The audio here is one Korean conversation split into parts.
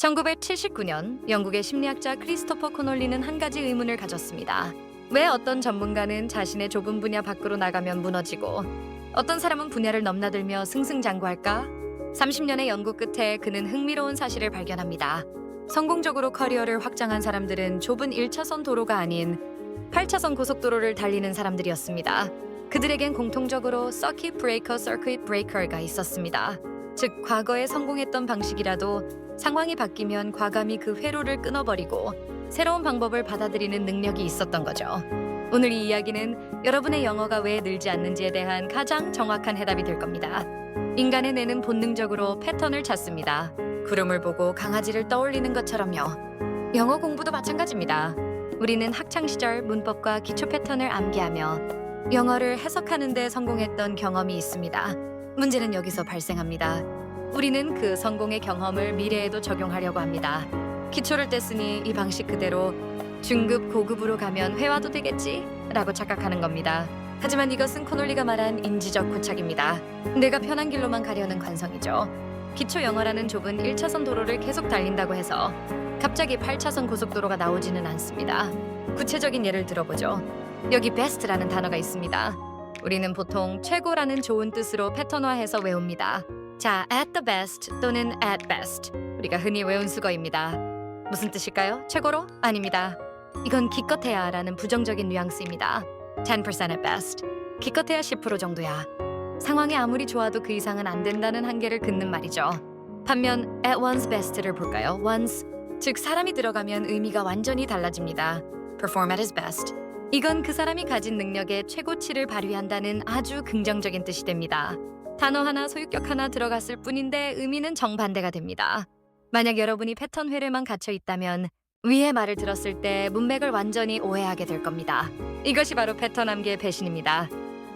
1979년 영국의 심리학자 크리스토퍼 코놀리는 한 가지 의문을 가졌습니다. 왜 어떤 전문가는 자신의 좁은 분야 밖으로 나가면 무너지고 어떤 사람은 분야를 넘나들며 승승장구할까? 30년의 연구 끝에 그는 흥미로운 사실을 발견합니다. 성공적으로 커리어를 확장한 사람들은 좁은 1차선 도로가 아닌 8차선 고속도로를 달리는 사람들이었습니다. 그들에겐 공통적으로 서킷 브레이커, 서킷 브레이커가 있었습니다. 즉 과거에 성공했던 방식이라도 상황이 바뀌면 과감히 그 회로를 끊어버리고 새로운 방법을 받아들이는 능력이 있었던 거죠. 오늘 이 이야기는 여러분의 영어가 왜 늘지 않는지에 대한 가장 정확한 해답이 될 겁니다. 인간의 뇌는 본능적으로 패턴을 찾습니다. 구름을 보고 강아지를 떠올리는 것처럼요. 영어 공부도 마찬가지입니다. 우리는 학창 시절 문법과 기초 패턴을 암기하며 영어를 해석하는 데 성공했던 경험이 있습니다. 문제는 여기서 발생합니다. 우리는 그 성공의 경험을 미래에도 적용하려고 합니다. 기초를 뗐으니 이 방식 그대로 중급 고급으로 가면 회화도 되겠지? 라고 착각하는 겁니다. 하지만 이것은 코놀리가 말한 인지적 고착입니다. 내가 편한 길로만 가려는 관성이죠. 기초 영어라는 좁은 1차선 도로를 계속 달린다고 해서 갑자기 8차선 고속도로가 나오지는 않습니다. 구체적인 예를 들어보죠. 여기 best라는 단어가 있습니다. 우리는 보통 최고라는 좋은 뜻으로 패턴화해서 외웁니다. 자, at the best 또는 at best. 우리가 흔히 외운 수거입니다. 무슨 뜻일까요? 최고로? 아닙니다. 이건 기껏해야 라는 부정적인 뉘앙스입니다. 10% at best. 기껏해야 10% 정도야. 상황이 아무리 좋아도 그 이상은 안 된다는 한계를 긋는 말이죠. 반면 at one's best를 볼까요? once 즉 사람이 들어가면 의미가 완전히 달라집니다. perform at his best. 이건 그 사람이 가진 능력의 최고치를 발휘한다는 아주 긍정적인 뜻이 됩니다. 단어 하나 소유격 하나 들어갔을 뿐인데 의미는 정반대가 됩니다. 만약 여러분이 패턴 회로에만 갇혀 있다면 위의 말을 들었을 때 문맥을 완전히 오해하게 될 겁니다. 이것이 바로 패턴 암기의 배신입니다.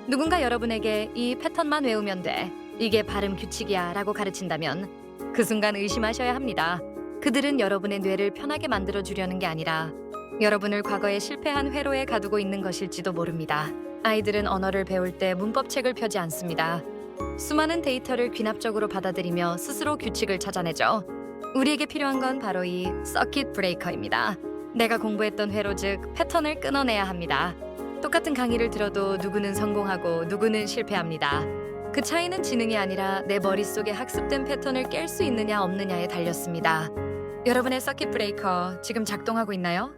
누군가 여러분에게 이 패턴만 외우면 돼. 이게 발음 규칙이야 라고 가르친다면 그 순간 의심하셔야 합니다. 그들은 여러분의 뇌를 편하게 만들어 주려는 게 아니라 여러분을 과거에 실패한 회로에 가두고 있는 것일지도 모릅니다. 아이들은 언어를 배울 때 문법책을 펴지 않습니다. 수많은 데이터를 귀납적으로 받아들이며 스스로 규칙을 찾아내죠. 우리에게 필요한 건 바로 이 서킷 브레이커입니다. 내가 공부했던 회로 즉 패턴을 끊어내야 합니다. 똑같은 강의를 들어도 누구는 성공하고 누구는 실패합니다. 그 차이는 지능이 아니라 내 머릿속에 학습된 패턴을 깰 수 있느냐 없느냐에 달렸습니다. 여러분의 서킷 브레이커 지금 작동하고 있나요?